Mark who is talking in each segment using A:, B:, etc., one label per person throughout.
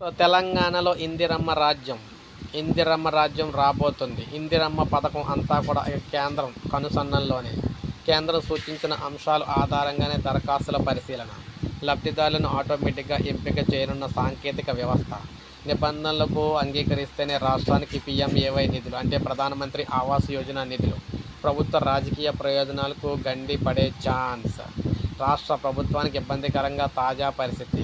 A: So తెలంగాణలో ఇందిరమ్మ రాజ్యం. ఇందిరమ్మ రాజ్యం రాబోతుంది. ఇందిరమ్మ పథకం అంతా కూడా కేంద్రం కనుసన్నల్లోనే. కేంద్రం సూచించిన అంశాల ఆధారంగానే దరఖాస్తుల పరిశీలన లబ్ధిదారులను ఆటోమేటిక్గా ఎంపిక చేయనున్న సాంకేతిక వ్యవస్థ నిబంధనలకు అంగీకరిస్తేనే రాష్ట్రానికి పీఎంఏవై నిధులు అంటే ప్రధానమంత్రి ఆవాస్ యోజన నిధులు ప్రభుత్వ రాజకీయ ప్రయోజనాలకు గండి పడే ఛాన్స్. రాష్ట్ర ప్రభుత్వానికి ఇబ్బందికరంగా తాజా పరిస్థితి.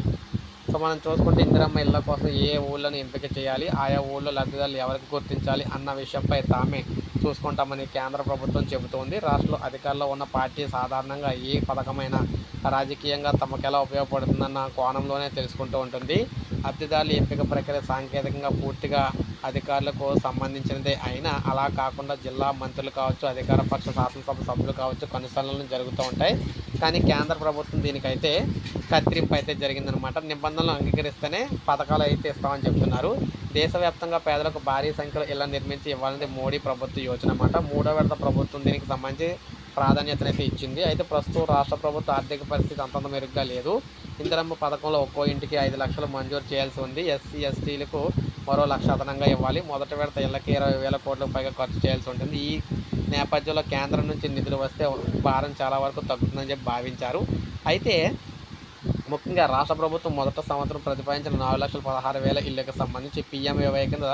A: సో మనం చూసుకుంటే ఇందిరమ్మ ఇళ్ళ కోసం ఏ ఊళ్ళను ఎంపిక చేయాలి ఆయా ఊళ్ళో లబ్ధిదారులు ఎవరికి గుర్తించాలి అన్న విషయంపై తామే చూసుకుంటామని కేంద్ర ప్రభుత్వం చెబుతోంది. రాష్ట్రంలో అధికారంలో ఉన్న పార్టీ సాధారణంగా ఏ పథకమైన రాజకీయంగా తమకు ఎలా ఉపయోగపడుతుందన్న కోణంలోనే తెలుసుకుంటూ ఉంటుంది. లబ్ధిదారుల ఎంపిక ప్రక్రియ సాంకేతికంగా పూర్తిగా అధికారులకు సంబంధించినదే అయినా అలా కాకుండా జిల్లా మంత్రులు కావచ్చు అధికార పక్ష శాసనసభ సభ్యులు కావచ్చు కొన్నిసార్లు జరుగుతూ ఉంటాయి. కానీ కేంద్ర ప్రభుత్వం దీనికైతే కత్తిరింపు అయితే జరిగిందనమాట నిబంధనలు అంగీకరిస్తేనే పథకాలు అయితే ఇస్తామని చెప్తున్నారు. దేశవ్యాప్తంగా పేదలకు భారీ సంఖ్యలో ఇళ్ళ నిర్మించి ఇవ్వాలని మోడీ ప్రభుత్వ యోచన అన్నమాట. మూడో విడత ప్రభుత్వం దీనికి సంబంధించి ప్రాధాన్యతనైతే ఇచ్చింది. అయితే ప్రస్తుతం రాష్ట్ర ప్రభుత్వ ఆర్థిక పరిస్థితి అంతంత మెరుగ్గా లేదు. ఇందిరమ్మ పథకంలో ఒక్కో ఇంటికి ఐదు లక్షలు మంజూరు చేయాల్సి ఉంది. ఎస్సీ ఎస్టీలకు మరో లక్ష అదనంగా ఇవ్వాలి. మొదటి విడత ఇళ్ళకి ఇరవై వేల కోట్లకు పైగా ఖర్చు చేయాల్సి ఉంటుంది. ఈ నేపథ్యంలో కేంద్రం నుంచి నిధులు వస్తే భారం చాలా వరకు తగ్గుతుందని చెప్పి భావించారు. అయితే ముఖ్యంగా రాష్ట్ర ప్రభుత్వం మొదట సంవత్సరం ప్రతిపాదించిన నాలుగు లక్షల పదహారు వేల ఇళ్ళకు సంబంధించి పీఎంఏవై కింద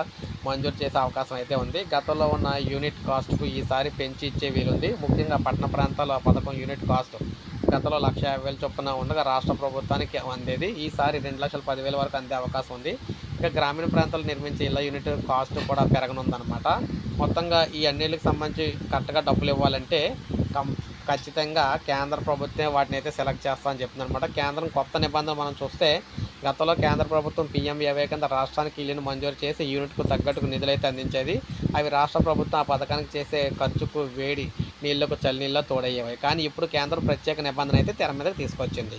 A: మంజూరు చేసే అవకాశం అయితే ఉంది. గతంలో ఉన్న యూనిట్ కాస్ట్కు ఈసారి పెంచి ఇచ్చే వీలుంది. ముఖ్యంగా పట్టణ ప్రాంతాల పథకం యూనిట్ కాస్ట్ గతంలో లక్ష యాభై వేల చొప్పున ఉండగా రాష్ట్ర ప్రభుత్వానికి అందేది. ఈసారి రెండు లక్షల పదివేల వరకు అందే అవకాశం ఉంది. ఇంకా గ్రామీణ ప్రాంతాలు నిర్మించే ఇళ్ళ యూనిట్ కాస్ట్ కూడా పెరగనుందనమాట మొత్తంగా ఈ అన్నిళ్ళకి సంబంధించి కరెక్ట్గా డబ్బులు ఇవ్వాలంటే కం ఖచ్చితంగా కేంద్ర ప్రభుత్వమే వాటిని అయితే సెలెక్ట్ చేస్తామని అని చెప్తుందనమాట కేంద్రం కొత్త నిబంధనలు మనం చూస్తే గతంలో కేంద్ర ప్రభుత్వం పీఎంఏవై కింద రాష్ట్రానికి ఇల్లును మంజూరు చేసి యూనిట్కు తగ్గట్టుకు నిధులైతే అందించేది. అవి రాష్ట్ర ప్రభుత్వం ఆ పథకానికి చేసే ఖర్చుకు వేడి నీళ్ళకు చలినీళ్ళ తోడయ్యేవి. కానీ ఇప్పుడు కేంద్రం ప్రత్యేక నిబంధన అయితే తెర మీదకి తీసుకొచ్చింది.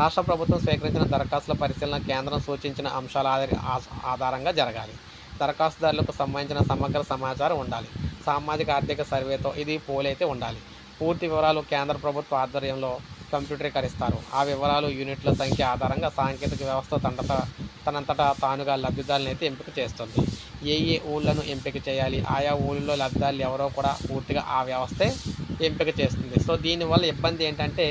A: రాష్ట్ర ప్రభుత్వం స్వీకరించిన దరఖాస్తుల పరిశీలన కేంద్రం సూచించిన అంశాల ఆధారంగా జరగాలి. దరఖాస్తుదారులకు సంబంధించిన సమగ్ర సమాచారం ఉండాలి. సామాజిక ఆర్థిక సర్వేతో ఇది పోలైతే ఉండాలి. పూర్తి వివరాలు కేంద్ర ప్రభుత్వ ఆధ్వర్యంలో కంప్యూటరీకరిస్తారు. ఆ వివరాలు యూనిట్ల సంఖ్య ఆధారంగా సాంకేతిక వ్యవస్థ తండత తనంతటా తానుగా లబ్ధిదారులను అయితే ఎంపిక చేస్తుంది. ఏ ఏ ఊళ్ళను ఎంపిక చేయాలి? ఆయా ఊళ్ళలో లబ్ధిదారులు ఎవరో కూడా పూర్తిగా ఆ వ్యవస్థే ఎంపిక చేస్తుంది. సో దీనివల్ల ఇబ్బంది ఏంటంటే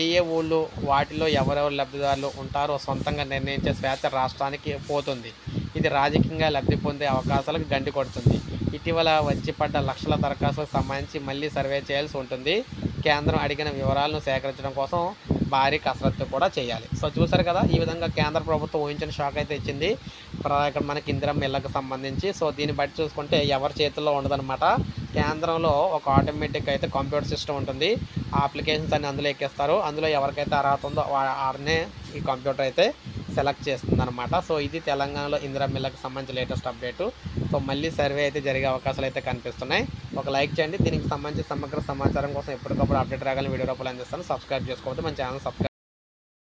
A: ఏ ఏ ఊళ్ళు వాటిలో ఎవరెవరు లబ్ధిదారులు ఉంటారో సొంతంగా నిర్ణయించే స్వేచ్ఛ రాష్ట్రానికి పోతుంది. ఇది రాజకీయంగా లబ్ధి పొందే అవకాశాలకు గండి కొడుతుంది. ఇటీవల వచ్చి పడ్డ లక్షల దరఖాస్తులకు సంబంధించి మళ్ళీ సర్వే చేయాల్సి ఉంటుంది. కేంద్రం అడిగిన వివరాలను సేకరించడం కోసం భారీ కసరత్తు కూడా చేయాలి. సో చూసారు కదా ఈ విధంగా కేంద్ర ప్రభుత్వం ఊహించిన షాక్ అయితే ఇచ్చింది. ఇక్కడ మనకి ఇందిరం ఇళ్ళకి సంబంధించి. సో దీన్ని బట్టి చూసుకుంటే ఎవరి చేతుల్లో ఉండదన్నమాట. కేంద్రంలో ఒక ఆటోమేటిక్ అయితే కంప్యూటర్ సిస్టమ్ ఉంటుంది. ఆ అప్లికేషన్స్ అన్ని అందులో ఎక్కిస్తారు. అందులో ఎవరికైతే అర్హత ఉందో వారినే ఈ కంప్యూటర్ అయితే సెలెక్ట్ చేస్తుంది అనమాట సో ఇది తెలంగాణలో ఇందిరా మిల్లకి సంబంధించి లేటెస్ట్ అప్డేటు. సో మళ్ళీ సర్వే అయితే జరిగే అవకాశాలు అయితే కనిపిస్తున్నాయి. ఒక లైక్ చేయండి. దీనికి సంబంధించి సమగ్ర సమాచారం కోసం ఎప్పటికప్పుడు అప్డేట్ రాగానే వీడియో రూపాయలు అందిస్తాను. సబ్స్క్రైబ్ చేసుకోవద్దు మన ఛానల్ సబ్స్క్రైబ్